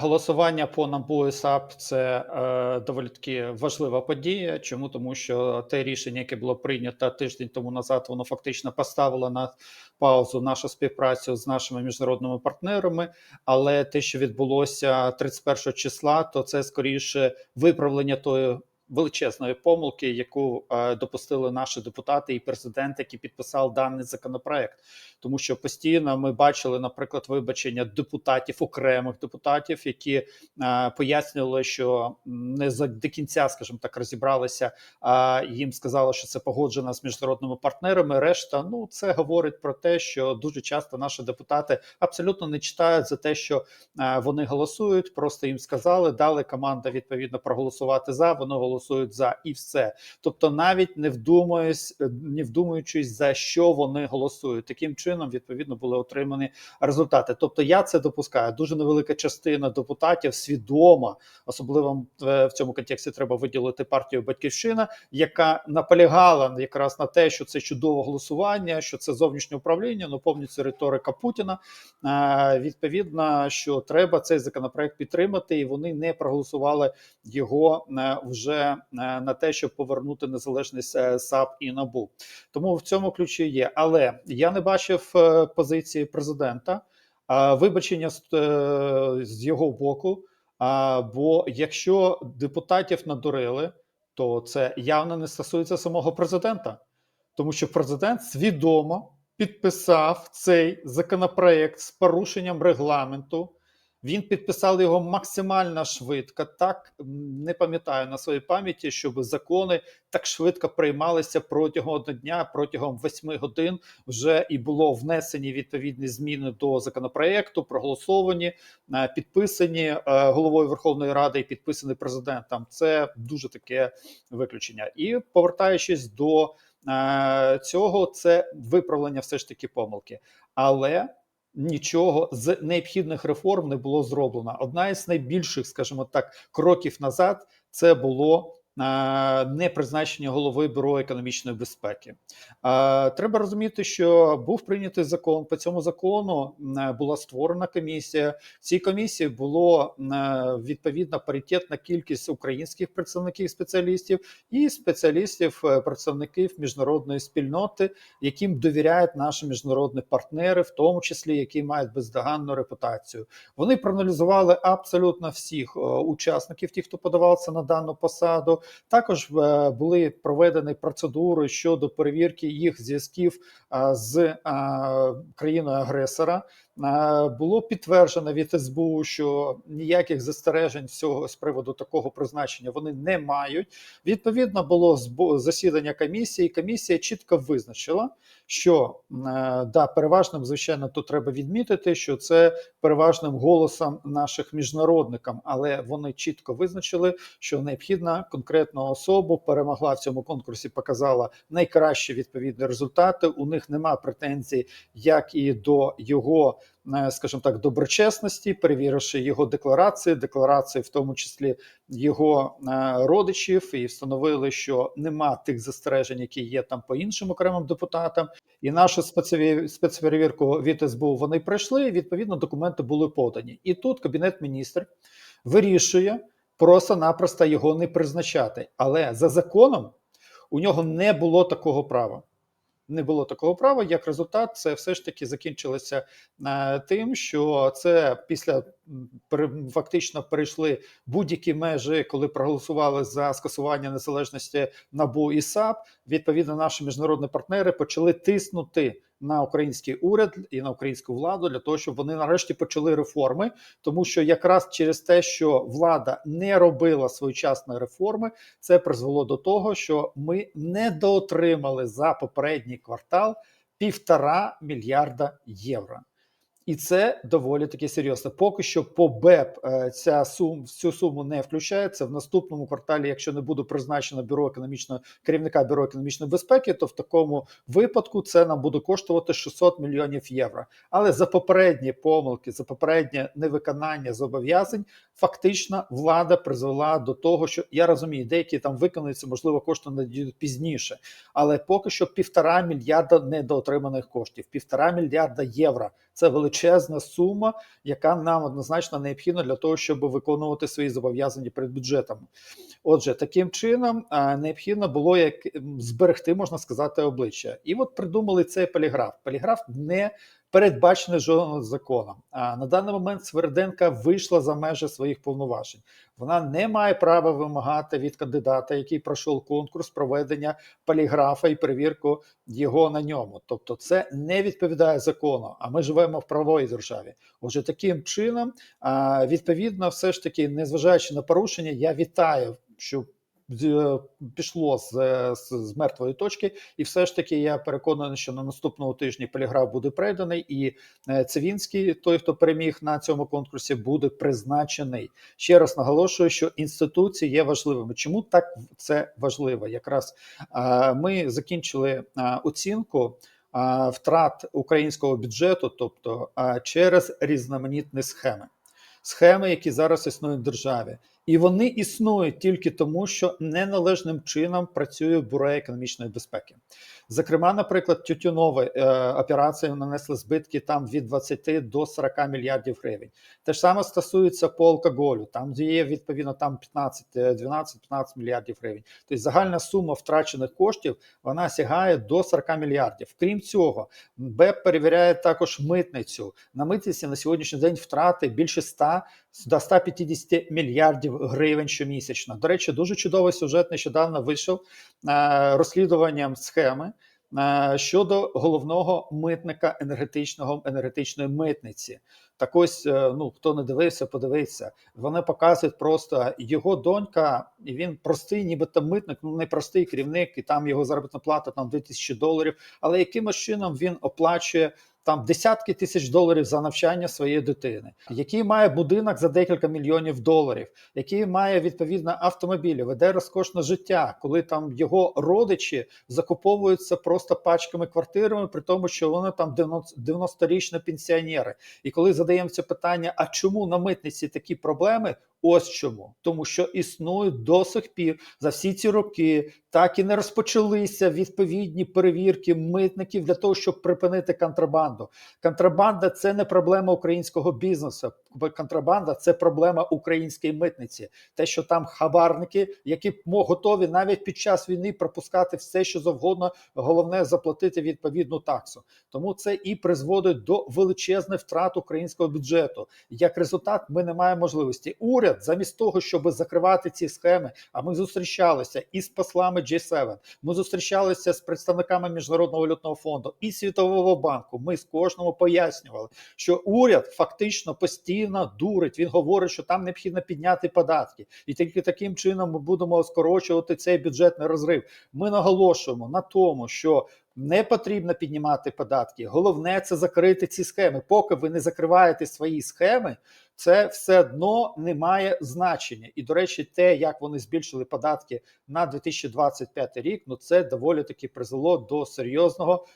Голосування по НАБУ САП – це е, доволі таки важлива подія. Чому? Тому що те рішення, яке було прийнято тиждень тому назад, воно фактично поставило на паузу нашу співпрацю з нашими міжнародними партнерами. Але те, що відбулося 31 числа, то це скоріше виправлення тої величезної помилки, яку е, допустили наші депутати і президент, які підписав даний законопроект. Тому що постійно ми бачили, наприклад, вибачення депутатів, окремих депутатів, які е, пояснювали, що не за до кінця, скажімо так, розібралися. А їм сказали, що це погоджено з міжнародними партнерами. Решта, ну це говорить про те, що дуже часто наші депутати абсолютно не читають за те, що е, вони голосують. Просто їм сказали, дали команда відповідно проголосувати за. Вони голосують за і все. Тобто, навіть не вдумуюсь, не вдумуючись за що вони голосують. Таким чином, відповідно, були отримані результати. Тобто, я це допускаю. Дуже невелика частина депутатів свідомо, особливо в в цьому контексті треба виділити партію Батьківщина, яка наполягала якраз на те, що це чудове голосування, що це зовнішнє управління, ну повністю риторика Путіна. Е, Відповідно, що треба цей законопроект підтримати, і вони не проголосували його е, вже е, на те, щоб повернути незалежність САП і НАБУ. Тому в цьому ключі є. Але я не бачив е, позиції президента, вибачення з, е, його боку. Бо якщо депутатів надурили, то це явно не стосується самого президента, тому що президент свідомо підписав цей законопроект з порушенням регламенту. Він підписав його максимально швидко. Так не пам'ятаю на своїй пам'яті, щоб закони так швидко приймалися протягом одного дня, протягом восьми годин вже і було внесені відповідні зміни до законопроекту, проголосовані, е, підписані е, головою Верховної Ради і підписані президентом. Це дуже таке виключення. І повертаючись до е, цього, це виправлення все ж таки помилки. Але нічого з необхідних реформ не було зроблено. Одна із найбільших, скажімо так, кроків назад це було. Не призначення голови бюро економічної безпеки. Треба розуміти, що був прийнятий закон. По цьому закону була створена комісія. В цій комісії було е, відповідна паритетна кількість українських представників спеціалістів і спеціалістів, е, представників міжнародної спільноти, яким довіряють наші міжнародні партнери, в тому числі які мають бездоганну репутацію. Вони проаналізували абсолютно всіх е, учасників, ті, хто подавався на дану посаду. Також е, були проведені процедури щодо перевірки їх зв'язків е, з е, країною агресора. Е, Було підтверджено від СБУ, що ніяких застережень цього з приводу такого призначення вони не мають. Відповідно, було засідання комісії. Комісія чітко визначила, що е, да, переважним, звичайно, тут треба відмітити, що це переважним голосом наших міжнародникам, але вони чітко визначили, що необхідна конкретна особа перемогла в цьому конкурсі, показала найкращі відповідні результати. У них нема претензій, як і до його. Е, Скажімо так, доброчесності, перевіривши його декларації, декларації, в тому числі його е, родичів, і встановили, що нема тих застережень, які є там по іншим окремим депутатам. І нашу спецперевірку від СБУ вони пройшли. і, Відповідно, документи були подані. І тут кабінет міністрів вирішує просто-напросто його не призначати. Але за законом у нього не було такого права. Не було такого права. Як результат, це все ж таки закінчилося е, тим, що це після фактично перейшли будь-які межі, коли проголосували за скасування незалежності НАБУ і САП. Відповідно, наші міжнародні партнери почали тиснути на український уряд і на українську владу для того, щоб вони нарешті почали реформи, тому що якраз через те, що влада не робила своєчасної реформи, це призвело до того, що ми недоотримали за попередній квартал півтора мільярда євро. І це доволі таки серйозно. Поки що по БЕП е, ця сум цю суму не включається. В наступному кварталі, якщо не буде призначено бюро економічного керівника бюро економічної безпеки, то в такому випадку це нам буде коштувати 600 мільйонів євро. Але за попередні помилки, за попереднє невиконання зобов'язань, фактично влада призвела до того, що я розумію, деякі там виконуються, можливо, кошти надійдуть пізніше, але поки що півтора мільярда недоотриманих коштів, півтора мільярда євро. Це величезна сума, яка нам однозначно необхідна для того, щоб виконувати свої зобов'язання перед бюджетом. Отже, таким чином необхідно було як зберегти, можна сказати, обличчя. І от придумали цей поліграф. Поліграф не передбачений жодним законом. А на даний момент Сверденка вийшла за межі своїх повноважень. Вона не має права вимагати від кандидата, який пройшов конкурс, проведення поліграфа і перевірку його на ньому. Тобто, це не відповідає закону. А ми живемо в правовій державі. Отже, таким чином, відповідно, все ж таки, незважаючи на порушення, я вітаю, що пішло з, е, з, з мертвої точки, і все ж таки я переконаний, що на наступному тижні поліграф буде переданий, і е, Цивінський, той, хто переміг на цьому конкурсі, буде призначений. Ще раз наголошую, що інституції є важливими. Чому так це важливо? Якраз е, ми закінчили е, оцінку е, втрат українського бюджету, тобто е, через різноманітні схеми. Схеми, які зараз існують в державі, і вони існують тільки тому, що неналежним чином працює бюро економічної безпеки. Зокрема, наприклад, тютюнові е, операції нанесли збитки там від 20 до 40 мільярдів гривень. Те ж саме стосується по алкоголю. Там є відповідно там 15, 12-15 мільярдів гривень. Тобто загальна сума втрачених коштів вона сягає до 40 мільярдів. Крім цього, БЕП перевіряє також митницю. На митниці на сьогоднішній день втрати більше 100 до 150 мільярдів гривень щомісячно. До речі, дуже чудовий сюжет нещодавно вийшов е, розслідуванням схеми е, щодо головного митника енергетичного енергетичної митниці. Так ось, е, ну хто не дивився, подивиться. Вони показують просто його донька, і він простий, нібито митник, ну не простий керівник, і там його заробітна плата там 2000 доларів. Але якимось чином він оплачує там десятки тисяч доларів за навчання своєї дитини, який має будинок за декілька мільйонів доларів, який має відповідно автомобілі, веде розкошне життя, коли там його родичі закуповуються просто пачками квартирами, при тому, що вони там 90-річні пенсіонери. І коли задаємо це питання: а чому на митниці такі проблеми? Ось чому, тому що існують до сих пір за всі ці роки, так і не розпочалися відповідні перевірки митників для того, щоб припинити контрабанду. Контрабанда це не проблема українського бізнесу. Контрабанда це проблема української митниці. Те, що там хабарники, які готові навіть під час війни пропускати все, що завгодно, головне заплатити відповідну таксу. Тому це і призводить до величезних втрат українського бюджету. Як результат, ми не маємо можливості. Уряд замість того, щоб закривати ці схеми. А ми зустрічалися із послами G7, Ми зустрічалися з представниками міжнародного валютного фонду і світового банку. Ми з кожному пояснювали, що уряд фактично постійно дурить. Він говорить, що там необхідно підняти податки, і тільки таким чином ми будемо скорочувати цей бюджетний розрив. Ми наголошуємо на тому, що не потрібно піднімати податки. Головне це закрити ці схеми. Поки ви не закриваєте свої схеми, це все одно не має значення. І до речі, те, як вони збільшили податки на 2025 рік, ну це доволі таки призвело до серйозного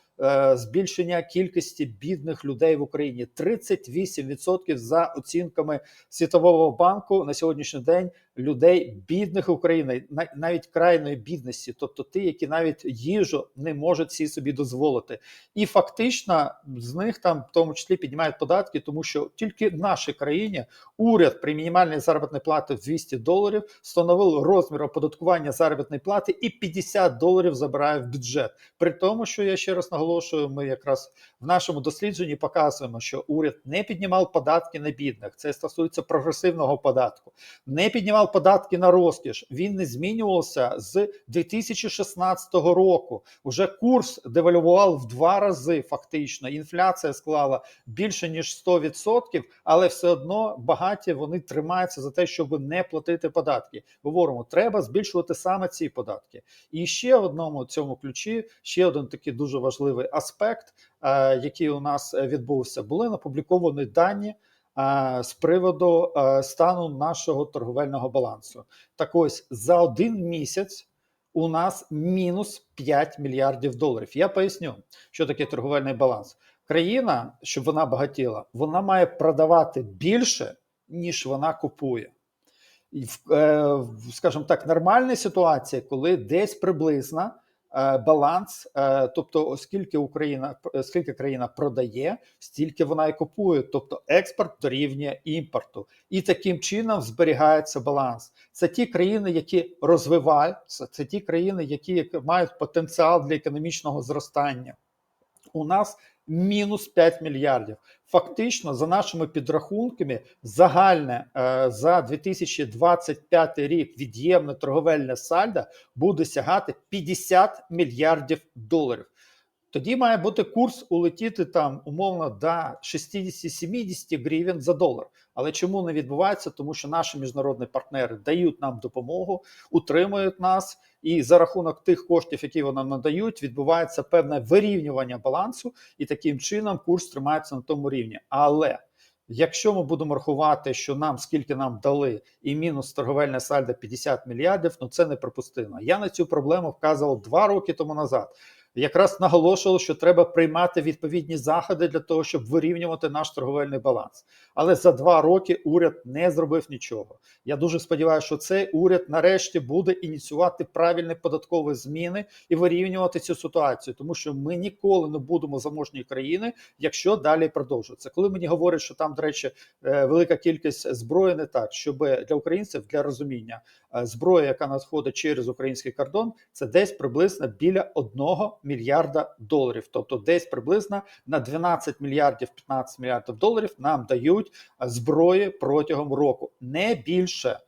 збільшення кількості бідних людей в Україні. 38% за оцінками Світового банку на сьогоднішній день людей бідних України, навіть крайної бідності, тобто ті, які навіть їжу не можуть всі собі дозволити, і фактично з них там в тому числі піднімають податки, тому що тільки в нашій країні уряд при мінімальній заробітній платі в 200 доларів встановив розмір оподаткування заробітної плати і 50 доларів забирає в бюджет. При тому, що я ще раз наголошую, ми якраз в нашому дослідженні показуємо, що уряд не піднімав податки на бідних. Це стосується прогресивного податку, не піднімав податки на розкіш. Він не змінювався з 2016 року. Уже курс девальвував в два рази. Фактично, інфляція склала більше ніж 100%, але все одно багаті вони тримаються за те, щоб не платити податки. Говоримо, треба збільшувати саме ці податки. І ще одному цьому ключі ще один такий дуже важливий аспект, е, який у нас відбувся, були опубліковані дані. Е, з приводу е, стану нашого торговельного балансу, так ось за один місяць у нас мінус 5 мільярдів доларів. Я поясню, що таке торговельний баланс. Країна, щоб вона багатіла, вона має продавати більше, ніж вона купує. І в, скажімо так, нормальна ситуація, коли десь приблизно е, баланс, е, тобто, оскільки Україна е, скільки країна продає, стільки вона і купує. Тобто експорт дорівнює імпорту, і таким чином зберігається баланс. Це ті країни, які розвиваються, це ті країни, які мають потенціал для економічного зростання. У нас мінус 5 мільярдів. Фактично, за нашими підрахунками, загальне е, за 2025 рік від'ємне торговельне сальдо буде сягати 50 мільярдів доларів. Тоді має бути курс улетіти там умовно до 60-70 гривень за долар. Але чому не відбувається? Тому що наші міжнародні партнери дають нам допомогу, утримують нас, і за рахунок тих коштів, які вони надають, відбувається певне вирівнювання балансу, і таким чином курс тримається на тому рівні. Але якщо ми будемо рахувати, що нам скільки нам дали, і мінус торговельне сальдо 50 мільярдів, ну це неприпустимо. Я на цю проблему вказував два роки тому назад. Якраз наголошував, що треба приймати відповідні заходи для того, щоб вирівнювати наш торговельний баланс. Але за два роки уряд не зробив нічого. Я дуже сподіваюся, що цей уряд нарешті буде ініціювати правильні податкові зміни і вирівнювати цю ситуацію, тому що ми ніколи не будемо заможні країни, якщо далі продовжується. Коли мені говорять, що там, до речі, е, велика кількість зброї, не так, щоб для українців для розуміння е, зброя, яка надходить через український кордон, це десь приблизно біля одного мільярда доларів, тобто десь приблизно на 12 мільярдів 15 мільярдів доларів нам дають е, зброї протягом року, не більше.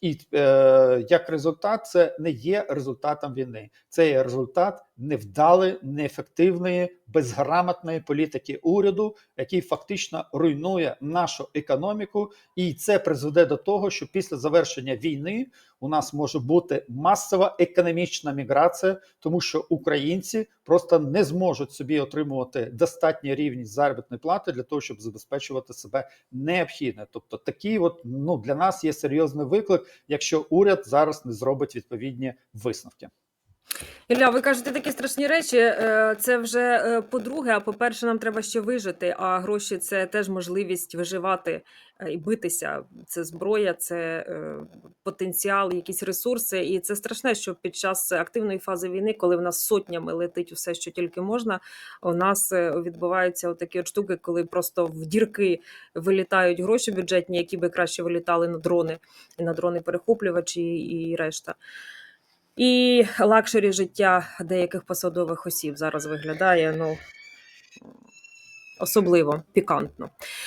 І е, як результат, це не є результатом війни, це є результат невдалої, неефективної, безграмотної політики уряду, який фактично руйнує нашу економіку, і це призведе до того, що після завершення війни у нас може бути масова економічна міграція, тому що українці просто не зможуть собі отримувати достатній рівень заробітної плати для того, щоб забезпечувати себе необхідне. Тобто, такий от ну для нас є серйозний виклик, якщо уряд зараз не зробить відповідні висновки. Ілля, ви кажете такі страшні речі. е, Це вже е, по-друге, а по-перше, нам треба ще вижити. А гроші це теж можливість виживати е, і битися. Це зброя, це потенціал, якісь ресурси. І це страшне, що під час активної фази війни, коли в нас сотнями летить усе, що тільки можна, у нас відбуваються такі штуки, коли просто в дірки вилітають гроші бюджетні, які би краще вилітали на дрони, і на дрони перехоплювачі і решта. І лакшері життя деяких посадових осіб зараз виглядає ну особливо пікантно.